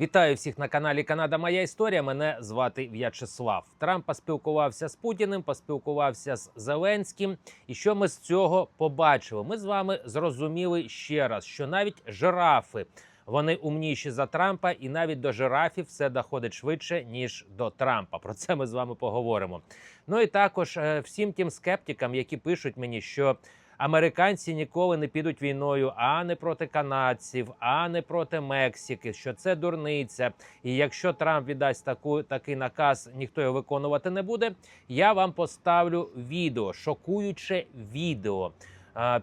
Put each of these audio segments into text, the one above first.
Вітаю всіх на каналі Канада Моя Історія. Мене звати В'ячеслав. Трамп поспілкувався з Путіним, поспілкувався з Зеленським. І що ми з цього побачили? Ми з вами зрозуміли ще раз, що навіть жирафи вони умніші за Трампа, і навіть до жирафів все доходить швидше ніж до Трампа. Про це ми з вами поговоримо. Ну і також е, всім тим скептикам, які пишуть мені, що американці ніколи не підуть війною, а не проти канадців, а не проти Мексики. Що це дурниця, і якщо Трамп віддасть таку такий наказ, ніхто його виконувати не буде. Я вам поставлю відео, шокуюче відео.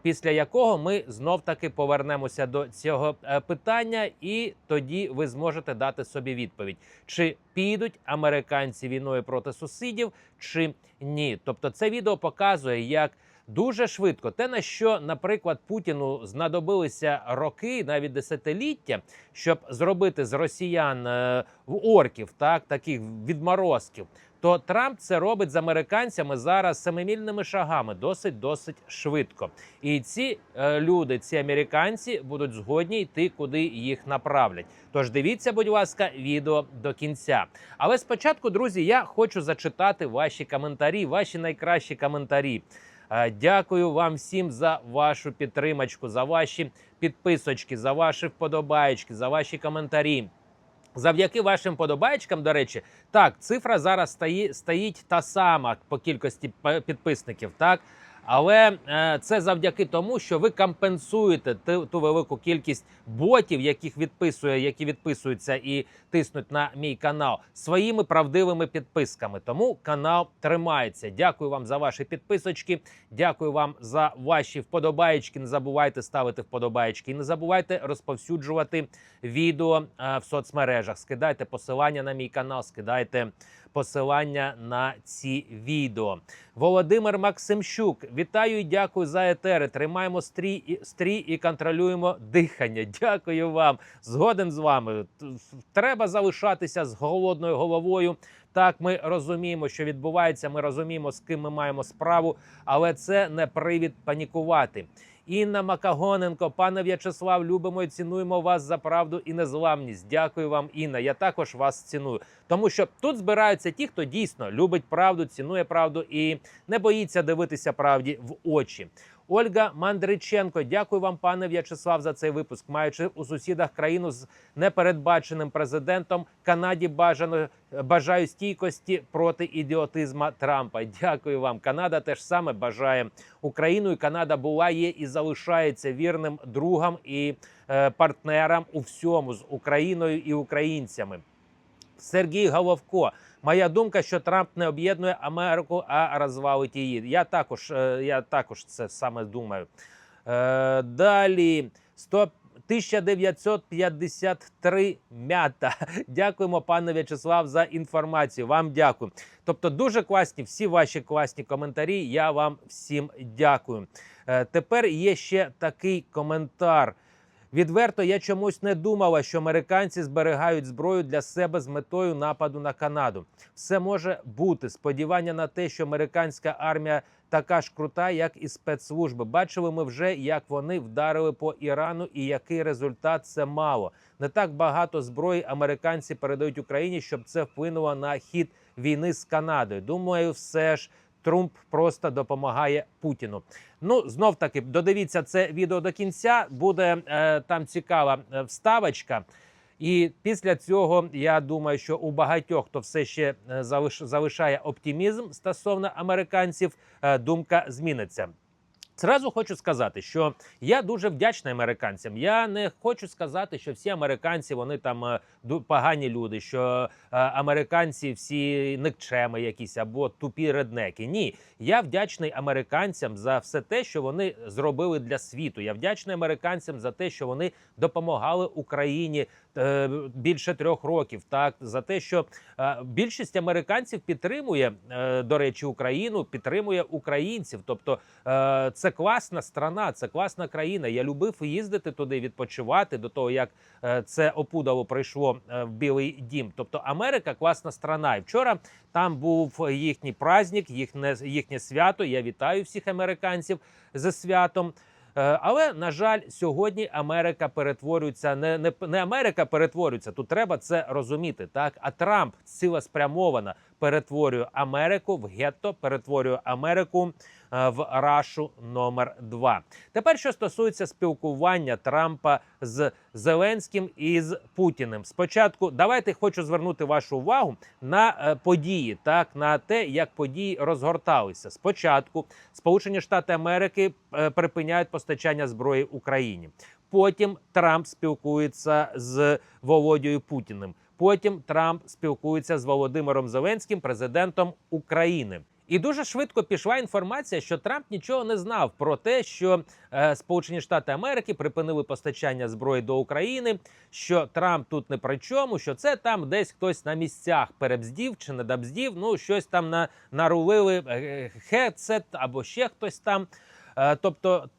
Після якого ми знов таки повернемося до цього е, питання, і тоді ви зможете дати собі відповідь, чи підуть американці війною проти сусідів, чи ні. Тобто, це відео показує, як дуже швидко. Те, на що, наприклад, Путіну знадобилися роки, навіть десятиліття, щоб зробити з росіян е, в орків, так таких відморозків. То Трамп це робить з американцями зараз семимільними шагами, досить досить швидко. І ці е, люди, ці американці, будуть згодні йти, куди їх направлять. Тож дивіться, будь ласка, відео до кінця. Але спочатку, друзі, я хочу зачитати ваші коментарі, ваші найкращі коментарі. Е, Дякую вам всім за вашу підтримочку, за ваші підписочки, за ваші вподобаєчки, за ваші коментарі. Завдяки вашим подобаєчкам, до речі, так, цифра зараз стої, стоїть та сама по кількості підписників, так. Але е, це завдяки тому, що ви компенсуєте ту, ту велику кількість ботів, яких відписує, які відписуються і тиснуть на мій канал своїми правдивими підписками. Тому канал тримається. Дякую вам за ваші підписочки. Дякую вам за ваші вподобаєчки. Не забувайте ставити вподобаєчки. І не забувайте розповсюджувати відео е, в соцмережах. Скидайте посилання на мій канал, скидайте посилання на ці відео. Володимир Максимчук, вітаю і дякую за етери. Тримаємо стрій, і- стрій і контролюємо дихання. Дякую вам. Згоден з вами. Т- Треба залишатися з голодною головою. Так, ми розуміємо, що відбувається. Ми розуміємо, з ким ми маємо справу, але це не привід панікувати. Інна Макагоненко, пане В'ячеслав, любимо і цінуємо вас за правду і незламність. Дякую вам, Інна. Я також вас ціную. Тому що тут збираються ті, хто дійсно любить правду, цінує правду і не боїться дивитися правді в очі. Ольга Мандриченко, дякую вам, пане В'ячеслав, за цей випуск. Маючи у сусідах країну з непередбаченим президентом, Канаді бажано бажаю стійкості проти ідіотизма Трампа. Дякую вам. Канада теж саме бажає Україну. І Канада була, є і залишається вірним другом і е, партнером у всьому з Україною і українцями. Сергій Головко. Моя думка, що Трамп не об'єднує Америку, а розвалить її. Я також, е, я також це саме думаю. Е, далі 100, 1953 мята. Дякуємо, пане В'ячеслав, за інформацію. Вам дякую. Тобто, дуже класні всі ваші класні коментарі. Я вам всім дякую. Е, тепер є ще такий коментар. Відверто я чомусь не думала, що американці зберігають зброю для себе з метою нападу на Канаду. Все може бути. Сподівання на те, що американська армія така ж крута, як і спецслужби. Бачили ми вже, як вони вдарили по Ірану, і який результат це мало. Не так багато зброї американці передають Україні, щоб це вплинуло на хід війни з Канадою. Думаю, все ж. Трумп просто допомагає Путіну. Ну знов таки додивіться це відео до кінця. Буде е, там цікава е, вставочка. І після цього я думаю, що у багатьох, хто все ще е, залиш, залишає оптимізм стосовно американців, е, думка зміниться. Зразу хочу сказати, що я дуже вдячний американцям. Я не хочу сказати, що всі американці вони там е, погані люди, що е, американці всі никчеми якісь або тупі реднеки. Ні, я вдячний американцям за все те, що вони зробили для світу. Я вдячний американцям за те, що вони допомагали Україні більше трьох років. Так за те, що е, більшість американців підтримує, е, до речі, Україну, підтримує українців. Тобто е, це класна страна, це класна країна. Я любив їздити туди, відпочивати до того, як е, це опудало прийшло е, в Білий Дім. Тобто Америка класна страна. І вчора там був їхній праздник, їхнє, їхнє свято. Я вітаю всіх американців зі святом. Е, Але на жаль, сьогодні Америка перетворюється не, не, не Америка перетворюється. Тут треба це розуміти. Так а Трамп цілеспрямовано перетворює Америку в гетто, перетворює Америку е, в рашу номер 2 Тепер що стосується спілкування Трампа з Зеленським і з Путіним. Спочатку давайте хочу звернути вашу увагу на е, події, так на те, як події розгорталися. Спочатку Сполучені Штати Америки е, припиняють постачання зброї Україні. Потім Трамп спілкується з Володією Путіним. Потім Трамп спілкується з Володимиром Зеленським, президентом України. І дуже швидко пішла інформація, що Трамп нічого не знав про те, що е, Сполучені Штати Америки припинили постачання зброї до України. Що Трамп тут не при чому, що це там десь хтось на місцях перебздів чи не добздів, ну щось там на нарулили е, хедсет або ще хтось там. Е, тобто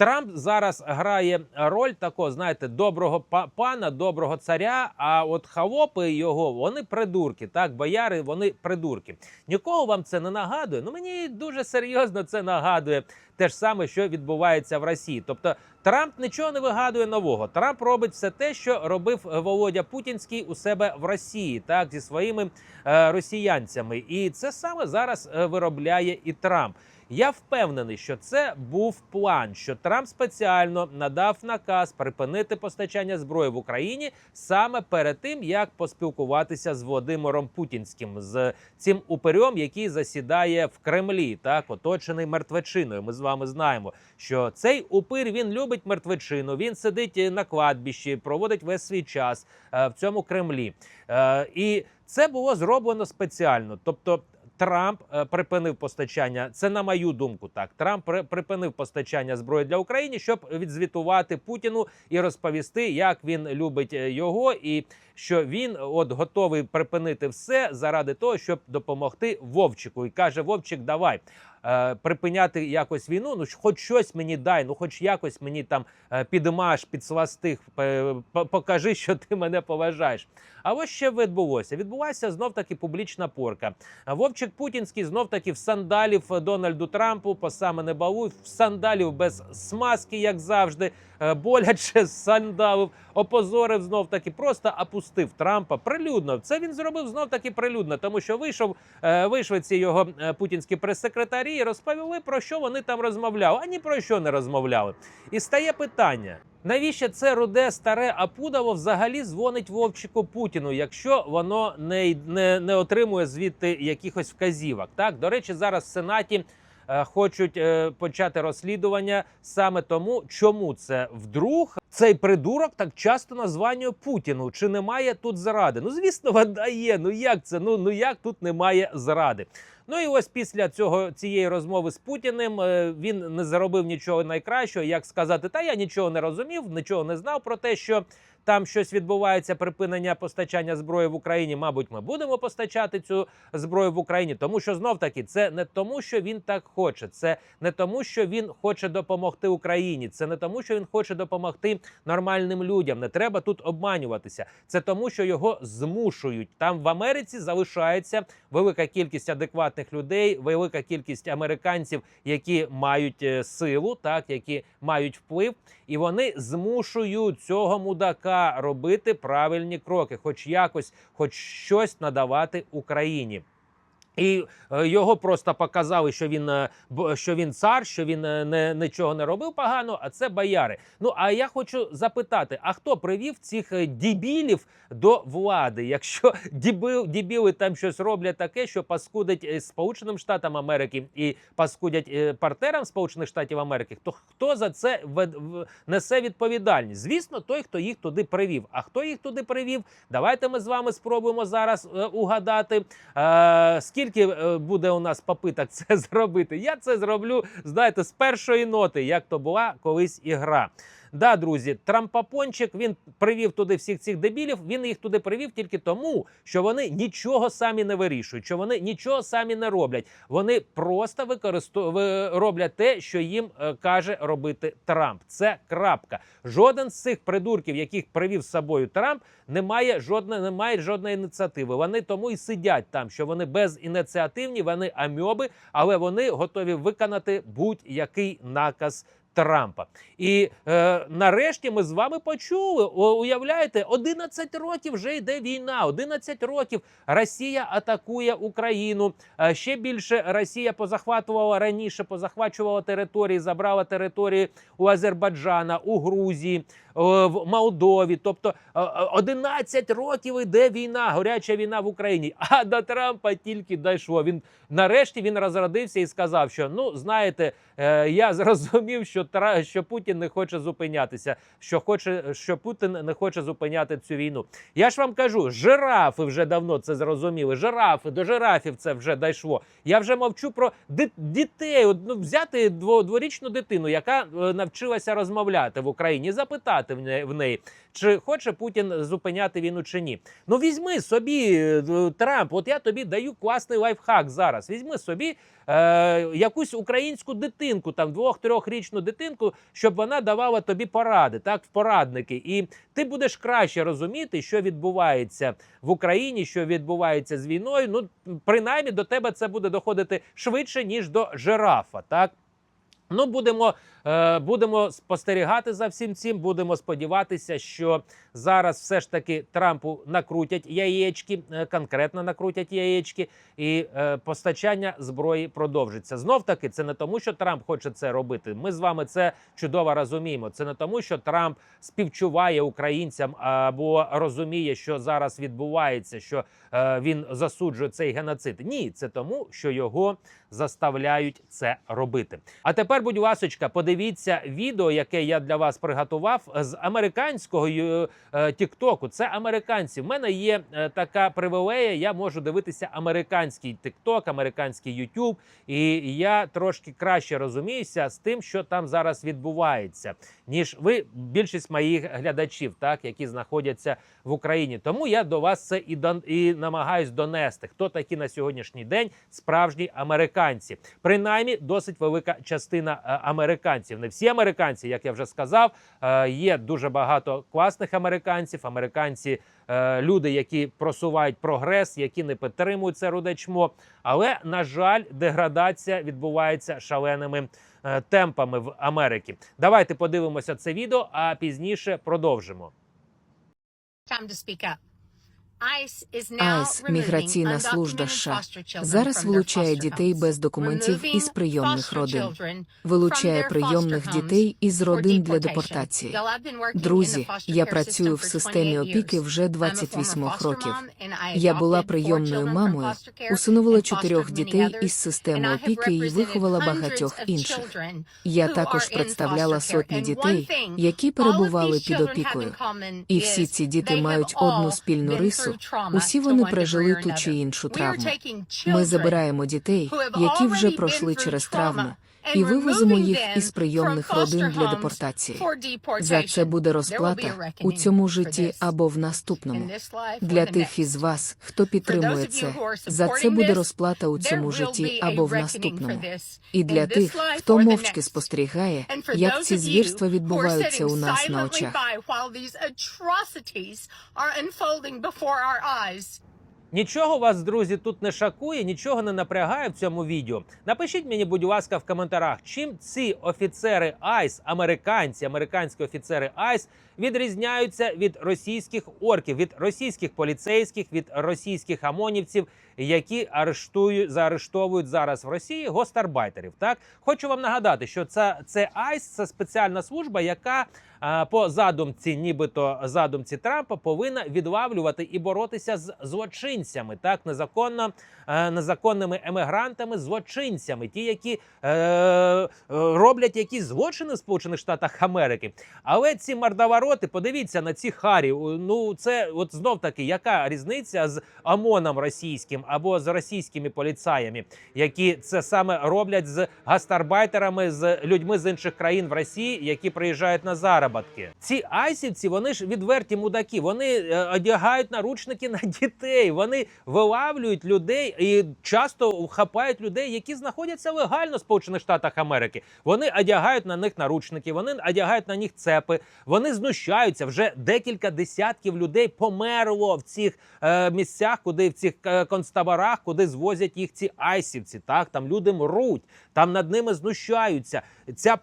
Трамп зараз грає роль такого, знаєте, доброго па- пана, доброго царя. А от халопи його вони придурки. Так, бояри, вони придурки. Нікого вам це не нагадує. Ну мені дуже серйозно це нагадує те ж саме, що відбувається в Росії. Тобто Трамп нічого не вигадує нового. Трамп робить все те, що робив е, Володя Путінський у себе в Росії, так зі своїми е, росіянцями. І це саме зараз е, виробляє і Трамп. Я впевнений, що це був план, що Трамп спеціально надав наказ припинити постачання зброї в Україні саме перед тим, як поспілкуватися з Володимиром Путінським, з цим упирем, який засідає в Кремлі, так оточений мертвечиною. Ми з вами знаємо, що цей упир він любить мертвечину. Він сидить на кладбищі, проводить весь свій час е, в цьому Кремлі. Е, і це було зроблено спеціально. Тобто Трамп е, припинив постачання. Це на мою думку. Так Трамп припинив постачання зброї для України, щоб відзвітувати Путіну і розповісти, як він любить е, його, і що він от готовий припинити все заради того, щоб допомогти Вовчику. І каже: Вовчик, давай. Е, Припиняти якось війну, ну хоч щось мені дай, ну хоч якось мені там е, підмаш, підсластих, покажи, що ти мене поважаєш. А ось ще відбулося. Відбулася знов таки публічна порка. Вовчик Путінський знов таки в сандалів Дональду Трампу по саме не балуй, в сандалів без смазки, як завжди, е, боляче сандалів, опозорив знов таки, просто опустив Трампа прилюдно. Це він зробив знов таки прилюдно, тому що вийшов, вийшли ці його путінські прес-секретарі і розповіли про що вони там розмовляли. А ні про що не розмовляли. І стає питання. Навіщо це руде старе Апудово взагалі дзвонить Вовчику Путіну, якщо воно не, не, не отримує звідти якихось вказівок? Так, до речі, зараз в Сенаті е, хочуть е, почати розслідування саме тому, чому це вдруг цей придурок так часто названює Путіну. Чи немає тут заради? Ну звісно, вода є. Ну як це? Ну ну як тут немає зради? Ну і ось після цього цієї розмови з Путіним е, він не заробив нічого найкращого, як сказати, та я нічого не розумів, нічого не знав про те, що там щось відбувається, припинення постачання зброї в Україні. Мабуть, ми будемо постачати цю зброю в Україні, тому що знов таки це не тому, що він так хоче, це не тому, що він хоче допомогти Україні, це не тому, що він хоче допомогти нормальним людям. Не треба тут обманюватися. Це тому, що його змушують. Там в Америці залишається велика кількість адекватних людей, велика кількість американців, які мають е, силу, так які мають вплив, і вони змушують цього мудака робити правильні кроки, хоч якось, хоч щось надавати Україні. І е, його просто показали, що він е, що він цар, що він е, не нічого не робив погано. А це бояри. Ну а я хочу запитати: а хто привів цих дібілів до влади? Якщо діби, дібіли там щось роблять таке, що паскудить Сполученим Штатам Америки і паскудять партнерам Сполучених Штатів Америки, то хто за це несе відповідальність? Звісно, той, хто їх туди привів. А хто їх туди привів? Давайте ми з вами спробуємо зараз угадати. Е, скільки е, буде у нас попиток це зробити? Я це зроблю, знаєте, з першої ноти, як то була колись ігра. Да, друзі, Трампапончик він привів туди всіх цих дебілів. Він їх туди привів тільки тому, що вони нічого самі не вирішують, що вони нічого самі не роблять. Вони просто використовують роблять те, що їм е, каже робити Трамп. Це крапка. Жоден з цих придурків, яких привів з собою Трамп, не має жодної, не має жодної ініціативи. Вони тому і сидять там, що вони безініціативні, вони амьоби, але вони готові виконати будь-який наказ Трампа. І е, нарешті ми з вами почули. Уявляєте, 11 років вже йде війна. 11 років Росія атакує Україну. Е, ще більше Росія позахватувала раніше, позахвачувала території, забрала території у Азербайджана, у Грузії, в Молдові. Тобто е, е, 11 років іде війна, горяча війна в Україні. А до Трампа тільки дійшло. Він нарешті він розродився і сказав, що ну знаєте, е, я зрозумів, що що Путін не хоче зупинятися, що хоче, що Путін не хоче зупиняти цю війну. Я ж вам кажу, жирафи вже давно це зрозуміли. Жирафи до жирафів це вже дійшло. Я вже мовчу про дітей. Ну, взяти дво- дворічну дитину, яка е, навчилася розмовляти в Україні, запитати неї, в неї, чи хоче Путін зупиняти війну чи ні. Ну візьми собі е, Трамп. От я тобі даю класний лайфхак зараз. Візьми собі е, якусь українську дитинку, там двох-трьохрічну дитинку, щоб вона давала тобі поради, так, в порадники. І ти будеш краще розуміти, що відбувається в Україні, що відбувається з війною. Ну, принаймні до тебе це буде доходити швидше, ніж до жирафа. Так. Ну, будемо, будемо спостерігати за всім цим. Будемо сподіватися, що зараз все ж таки Трампу накрутять яєчки, е, конкретно накрутять яєчки, і е, постачання зброї продовжиться. Знов таки, це не тому, що Трамп хоче це робити. Ми з вами це чудово розуміємо. Це не тому, що Трамп співчуває українцям або розуміє, що зараз відбувається, що е, він засуджує цей геноцид. Ні, це тому, що його заставляють це робити. А тепер, будь ласочка, подивіться відео, яке я для вас приготував з американського е, е, Тіктоку. Це американці. В мене є е, така привілея. Я можу дивитися американський Тікток, американський Ютуб, і я трошки краще розуміюся з тим, що там зараз відбувається, ніж ви, більшість моїх глядачів, так які знаходяться в Україні. Тому я до вас це і дон і намагаюсь донести. Хто такі на сьогоднішній день справжні американці? Принаймні, досить велика частина е, американців. Не всі американці, як я вже сказав, е, є дуже багато класних американців. Американці, е, люди, які просувають прогрес, які не підтримують це рудечмо. Але на жаль, деградація відбувається шаленими е, темпами в Америці. Давайте подивимося це відео, а пізніше продовжимо. time to speak up. АЙС, міграційна служба США, зараз вилучає дітей без документів із прийомних родин. Вилучає прийомних дітей із родин для депортації. Друзі, я працюю в системі 28 опіки вже I'm a 28 former foster років. Я була прийомною мамою, усиновила чотирьох дітей із системи опіки і виховала багатьох інших. Я також представляла сотні дітей, які перебували під опікою. І всі ці діти мають одну спільну рису. Усі вони пережили ту чи іншу травму. Ми забираємо дітей, які вже пройшли через and і removing їх із прийомних родин для депортації. За це буде розплата у цьому житті або в наступному. Для тих із вас, хто підтримує це, за це буде розплата у цьому житті або в наступному. І для тих, хто мовчки спостерігає, як ці звірства відбуваються у нас на очах. Нічого вас, друзі, тут не шакує, нічого не напрягає в цьому відео. Напишіть мені, будь ласка, в коментарях, чим ці офіцери АЙС, американці, американські офіцери АЙС відрізняються від російських орків, від російських поліцейських, від російських ОМОНівців, які арештують заарештовують зараз в Росії гостарбайтерів. Так хочу вам нагадати, що це, це АЙС, це спеціальна служба, яка по задумці, нібито задумці Трампа, повинна відлавлювати і боротися з злочинцями, так незаконно е, незаконними емігрантами, злочинцями, ті, які е, роблять якісь злочини в Сполучених Штатах Америки. Але ці мордовороти, подивіться на ці харі. Ну це от знов таки, яка різниця з ОМОНом російським або з російськими поліцаями, які це саме роблять з гастарбайтерами, з людьми з інших країн в Росії, які приїжджають на заробітки. Ці айсівці, вони ж відверті мудаки. Вони е, одягають наручники на дітей. Вони вилавлюють людей і часто хапають людей, які знаходяться легально в Сполучених Штатах Америки. Вони одягають на них наручники, вони одягають на них цепи. Вони знущаються. Вже декілька десятків людей померло в цих е, місцях, куди в цих е, концтаборах, куди звозять їх ці айсівці. Так там люди мруть, там над ними знущаються. Ця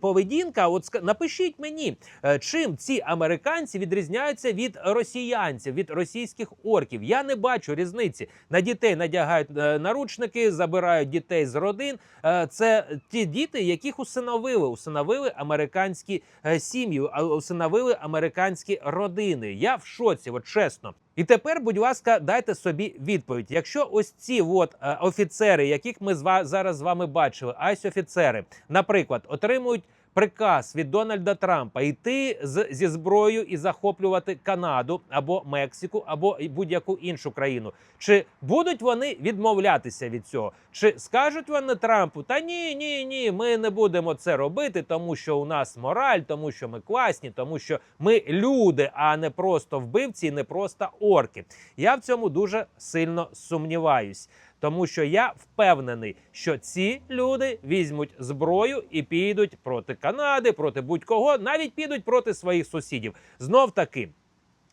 поведінка, от напишіть мені, е, чим ці американці відрізняються від росіянців, від російських орків. Я не бачу різниці. На дітей надягають е, наручники, забирають дітей з родин. Е, Це ті діти, яких усиновили, усиновили американські сім'ї, усиновили американські родини. Я в шоці, от чесно. І тепер, будь ласка, дайте собі відповідь. Якщо ось ці от е, офіцери, яких ми зараз з вами бачили, айс офіцери, наприклад, отримують приказ від Дональда Трампа йти з, зі зброєю і захоплювати Канаду або Мексику, або будь-яку іншу країну. Чи будуть вони відмовлятися від цього? Чи скажуть вони Трампу: та ні, ні, ні, ми не будемо це робити, тому що у нас мораль, тому що ми класні, тому що ми люди, а не просто вбивці, не просто орки. Я в цьому дуже сильно сумніваюсь. Тому що я впевнений, що ці люди візьмуть зброю і підуть проти Канади, проти будь-кого, навіть підуть проти своїх сусідів. Знов таки.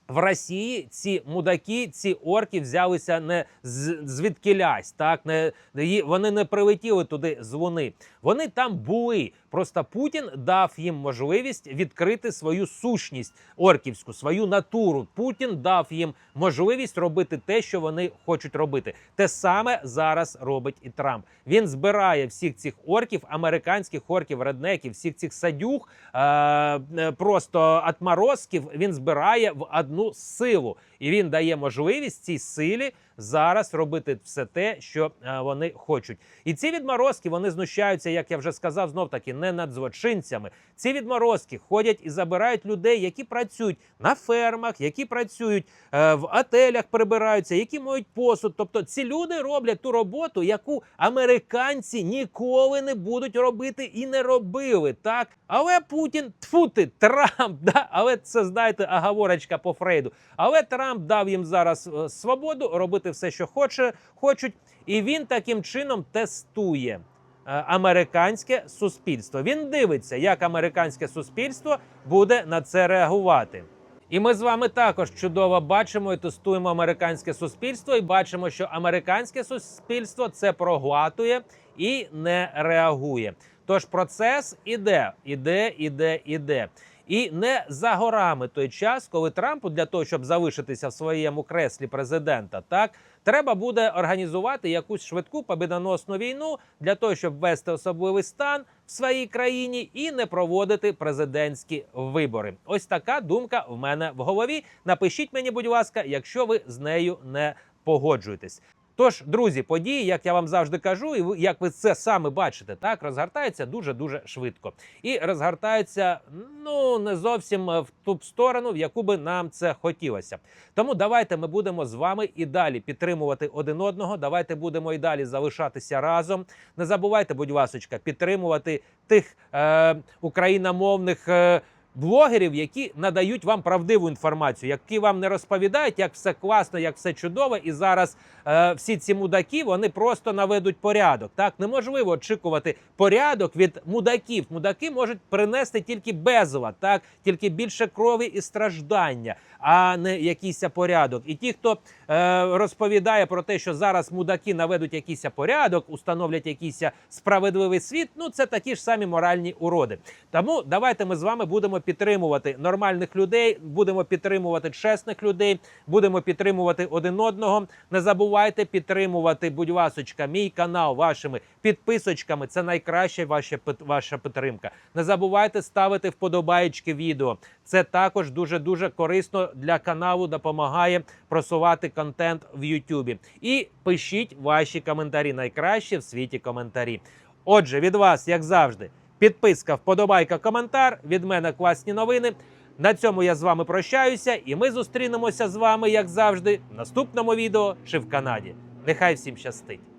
В Росії ці мудаки, ці орки взялися не звідкілясь, так не вони не прилетіли туди з. Вони там були. Просто Путін дав їм можливість відкрити свою сущність орківську, свою натуру. Путін дав їм можливість робити те, що вони хочуть робити. Те саме зараз робить і Трамп. Він збирає всіх цих орків, американських орків, реднеків, всіх цих садюг, е- е, просто отморозків. Він збирає в одну силу, і він дає можливість цій силі зараз робити все те, що е, вони хочуть. І ці відморозки вони знущаються, як я вже сказав, знов таки не над злочинцями. Ці відморозки ходять і забирають людей, які працюють на фермах, які працюють е, в отелях, прибираються, які моють посуд. Тобто ці люди роблять ту роботу, яку американці ніколи не будуть робити і не робили. Так, але Путін тфу ти, Трамп, да? але це знаєте, оговорочка по Фрейду. Але Трамп дав їм зараз е, свободу робити все, що хоче, хочуть, і він таким чином тестує. е, Американське суспільство він дивиться, як американське суспільство буде на це реагувати. І ми з вами також чудово бачимо і тестуємо американське суспільство, і бачимо, що американське суспільство це проглатує і не реагує. Тож процес іде, іде, іде, іде. І не за горами той час, коли Трампу для того, щоб залишитися в своєму креслі президента, так треба буде організувати якусь швидку побідоносну війну для того, щоб ввести особливий стан в своїй країні і не проводити президентські вибори. Ось така думка в мене в голові. Напишіть мені, будь ласка, якщо ви з нею не погоджуєтесь. Тож, друзі, події, як я вам завжди кажу, і ви, як ви це саме бачите, так розгортаються дуже дуже швидко і розгортаються ну не зовсім е, в ту сторону, в яку би нам це хотілося. Тому давайте ми будемо з вами і далі підтримувати один одного. Давайте будемо і далі залишатися разом. Не забувайте, будь ласочка, підтримувати тих е, україномовних. Е, Блогерів, які надають вам правдиву інформацію, які вам не розповідають, як все класно, як все чудово, і зараз е, всі ці мудаки вони просто наведуть порядок. Так неможливо очікувати порядок від мудаків. Мудаки можуть принести тільки безлад, так тільки більше крові і страждання, а не якийсь порядок. І ті, хто е, розповідає про те, що зараз мудаки наведуть якийсь порядок, установлять якийсь справедливий світ. Ну це такі ж самі моральні уроди. Тому давайте ми з вами будемо підтримувати нормальних людей, будемо підтримувати чесних людей, будемо підтримувати один одного. Не забувайте підтримувати, будь ласочка, мій канал вашими підписочками. Це найкраща ваша ваша підтримка. Не забувайте ставити вподобаєчки відео. Це також дуже дуже корисно для каналу, допомагає просувати контент в Ютубі. І пишіть ваші коментарі. Найкраще в світі коментарі. Отже, від вас, як завжди, підписка, вподобайка, коментар. Від мене класні новини. На цьому я з вами прощаюся, і ми зустрінемося з вами, як завжди, в наступному відео чи в Канаді. Нехай всім щастить!